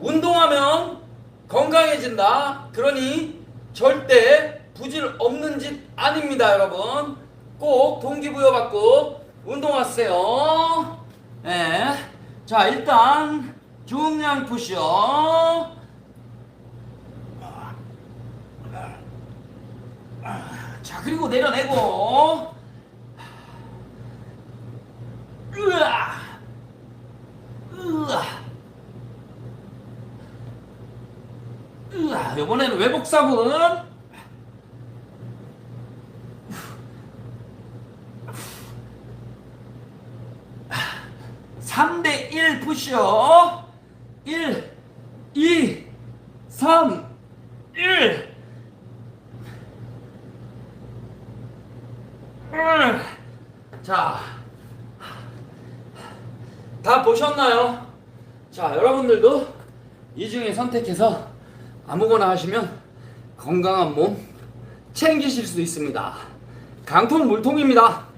운동하면 건강해진다. 그러니 절대 부질 없는 짓 아닙니다, 여러분. 꼭 동기부여 받고 운동하세요. 예. 자, 일단 중량 푸시업. 자, 그리고 내려내고. 으아! 으아! 으아! 이번에는 외복 사분. 3대 1 푸시업. 1, 2, 3, 1. 음. 자, 다 보셨나요? 자, 여러분들도 이 중에 선택해서 아무거나 하시면 건강한 몸 챙기실 수 있습니다. 강통 물통입니다.